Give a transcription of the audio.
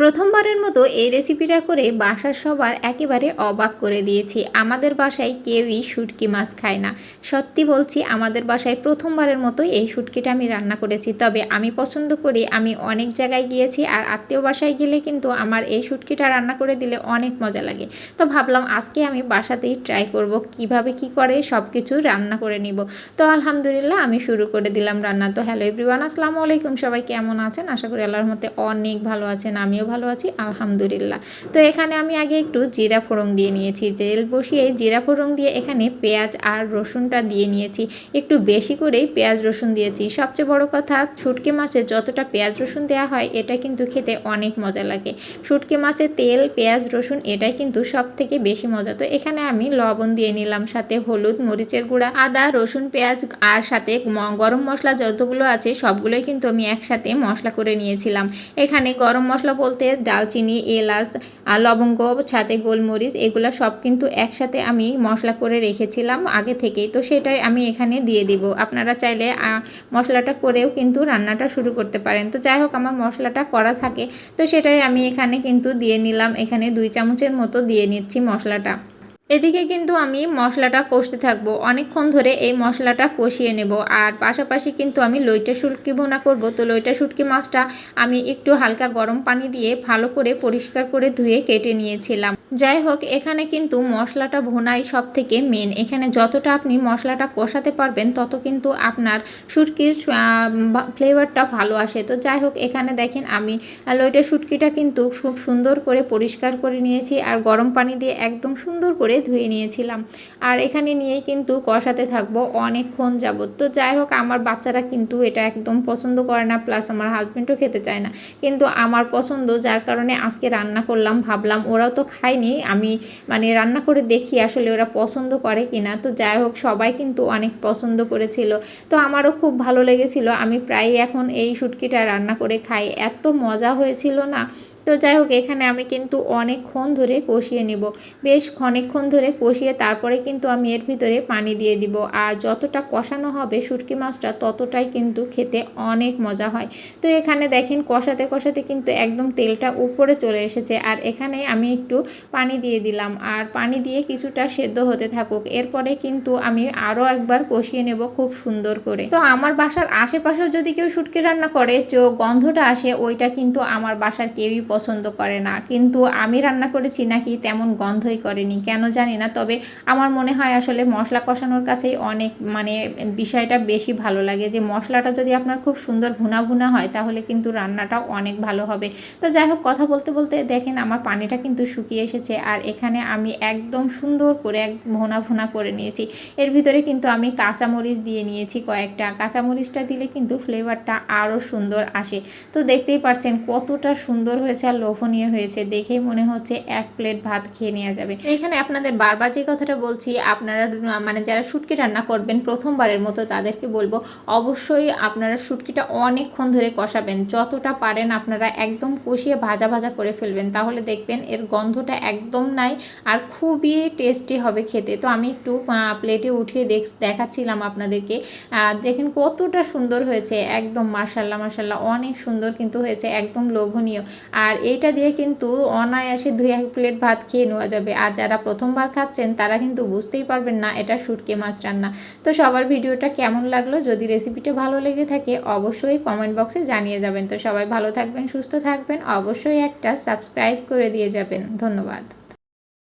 প্রথমবারের মতো এই রেসিপিটা করে বাসার সবার একেবারে অবাক করে দিয়েছি। আমাদের বাসায় কেউই শুটকি মাছ খায় না। সত্যি বলছি, আমাদের বাসায় প্রথমবারের মতো এই শুটকিটা আমি রান্না করেছি। তবে আমি পছন্দ করি, আমি অনেক জায়গায় গিয়েছি আর আত্মীয় বাসায় গেলে কিন্তু আমার এই শুটকিটা রান্না করে দিলে অনেক মজা লাগে। তো ভাবলাম আজকে আমি বাসাতেই ট্রাই করব, কীভাবে কি করে সব কিছু রান্না করে নিব। তো আলহামদুলিল্লাহ আমি শুরু করে দিলাম রান্না। তো হ্যালো এভরিওয়ান আসসালামু আলাইকুম সবাই, কেমন আছেন? আশা করি আল্লাহর মতে অনেক ভালো আছেন। আমিও ভালো আছি, আলহামদুলিল্লাহ। তো এখানে আমি আগে একটু জিরা ফোড়ন দিয়ে নিয়েছি তেল বসিয়ে জিরা ফোড়ন দিয়ে এখানে পেঁয়াজ আর রসুনটা দিয়ে নিয়েছি। একটু বেশি করেই পেঁয়াজ রসুন দিয়েছি। সবচেয়ে বড় কথা, শুটকি মাছে যতটা পেঁয়াজ রসুন দেওয়া হয়, এটা কিন্তু খেতে অনেক মজা লাগে। শুটকি মাছে তেল, পেঁয়াজ, রসুন, এটাই কিন্তু সব থেকে বেশি মজা। তো এখানে আমি লবণ দিয়ে নিলাম, সাথে হলুদ, মরিচের গুঁড়া, আদা, রসুন, পেঁয়াজ আর সাথে গরম মশলা যতগুলো আছে, সবগুলোই কিন্তু আমি একসাথে মশলা করে নিয়েছিলাম। এখানে গরম মশলা বলতে দালচিনি এলাচ আর লবঙ্গ, সাথে গোলমরিচ, এগুলো সব কিন্তু একসাথে আমি মশলা করে রেখেছিলাম আগে থেকেই। তো সেটাই আমি এখানে দিয়ে দিব। আপনারা চাইলে মশলাটা করেও কিন্তু রান্নাটা শুরু করতে পারেন। তো যাই হোক, আমার মশলাটা করা থাকে। তো সেটাই আমি এখানে কিন্তু দিয়ে নিলাম। এখানে দুই চামচের মতো দিয়ে নিচ্ছি মশলাটা। এদিকে কিন্তু আমি মশলাটা কষতে থাকব। অনেকক্ষণ ধরে এই মশলাটা কষিয়ে নেব। আর পাশাপাশি কিন্তু আমি লইটা শুটকি ভোনা করব। তো লইটা শুটকি মাছটা আমি একটু হালকা গরম পানি দিয়ে ভালো করে পরিষ্কার করে ধুয়ে কেটে নিয়েছিলাম। যাই হোক, এখানে কিন্তু মশলাটা ভোনাই সব থেকে মেন এখানে যতটা আপনি মশলাটা কষাতে পারবেন, তত কিন্তু আপনার শুটকির ফ্লেভারটা ভালো আসে। তো যাই হোক, এখানে দেখেন আমি লইটা শুটকিটা কিন্তু খুব সুন্দর করে পরিষ্কার করে নিয়েছি আর গরম পানি দিয়ে একদম সুন্দর করে ধুয়ে নিয়েছিলাম। আর এখানে নিয়েই কিন্তু কষাতে থাকব অনেকক্ষণ যাবত তো যাই হোক, আমার বাচ্চারা কিন্তু এটা একদম পছন্দ করে না প্লাস আমার হাজব্যান্ডও খেতে চায় না। কিন্তু আমার পছন্দ, যার কারণে আজকে রান্না করলাম, ভাবলাম ওরাও তো খায়নি আমি মানে রান্না করে দেখি আসলে ওরা পছন্দ করে কি না তো যাই হোক, সবাই কিন্তু অনেক পছন্দ করেছিল। তো আমারও খুব ভালো লেগেছিল। আমি প্রায় এখন এই শুটকিটা রান্না করে খাই। এত মজা হয়েছিল না তো যাই হোক, এখানে আমি কিন্তু অনেকক্ষণ ধরে কষিয়ে নিব। বেশ অনেকক্ষণ ধরে কষিয়ে তারপরে কিন্তু আমি এর ভিতরে পানি দিয়ে দিব। আর যতটা কষানো হবে শুটকি মাছটা, ততটাই কিন্তু খেতে অনেক মজা হয়। তো এখানে দেখেন, কষাতে কষাতে কিন্তু একদম তেলটা উপরে চলে এসেছে। আর এখানে আমি একটু পানি দিয়ে দিলাম। আর পানি দিয়ে কিছুটা সেদ্ধ হতে থাকুক। এরপরে কিন্তু আমি আরও একবার কষিয়ে নেব খুব সুন্দর করে। তো আমার বাসার আশেপাশেও যদি কেউ শুটকি রান্না করে, যে গন্ধটা আসে, ওইটা কিন্তু আমার বাসার কেউই পছন্দ করে না। কিন্তু আমি রান্না করেছি নাকি তেমন গন্ধই করেনি, কেন জানি না। তবে আমার মনে হয় আসলে মশলা কষানোর কাছেই অনেক মানে বিষয়টা বেশি ভালো লাগে যে মশলাটা যদি আপনার খুব সুন্দর ভুনা ভুনা হয় তাহলে কিন্তু রান্নাটাও অনেক ভালো হবে। তো যাই হোক, কথা বলতে বলতে দেখেন আমার পানিটা কিন্তু শুকিয়ে এসেছে আর এখানে আমি একদম সুন্দর করে এক ভোনা ভুনা করে নিয়েছি। এর ভিতরে কিন্তু আমি কাঁচামরিচ দিয়ে নিয়েছি কয়েকটা। কাঁচামরিচটা দিলে কিন্তু ফ্লেভারটা আরও সুন্দর আসে। তো দেখতেই পাচ্ছেন কতটা সুন্দর হয়েছে। আর লোভনীয় হয়েছে, দেখেই মনে হচ্ছে এক প্লেট ভাত খেয়ে নেওয়া যাবে। এখানে আপনাদের বারবার যে কথাটা বলছি, আপনারা মানে যারা শুটকি রান্না করবেন প্রথমবারের মতো তাদেরকে বলব, অবশ্যই আপনারা শুটকিটা অনেকক্ষণ ধরে কষাবেন। যতটা পারেন আপনারা একদম কষিয়ে ভাজা ভাজা করে ফেলবেন, তাহলে দেখবেন এর গন্ধটা একদম নাই আর খুবই টেস্টি হবে খেতে। তো আমি একটু প্লেটে উঠিয়ে দেখ, দেখাচ্ছিলাম আপনাদেরকে দেখেন কতটা সুন্দর হয়েছে, একদম মার্শাল্লাহ মার্শাল্লাহ অনেক সুন্দর কিন্তু হয়েছে, একদম লোভনীয়। আর এইটা দিয়ে কিন্তু অনায়াসে দুই এক প্লেট ভাত খেয়ে নেওয়া যাবে। আর যারা প্রথমবার খাচ্ছেন, তারা কিন্তু বুঝতেই পারবেন না, এটা শুটকি মাছ রান্না। তো সবার ভিডিওটা কেমন লাগল? যদি রেসিপিটা ভালো লেগে থাকে, অবশ্যই কমেন্ট বক্সে জানিয়ে যাবেন। তো সবাই ভালো থাকবেন, সুস্থ থাকবেন, অবশ্যই একটা সাবস্ক্রাইব করে দিয়ে যাবেন। ধন্যবাদ।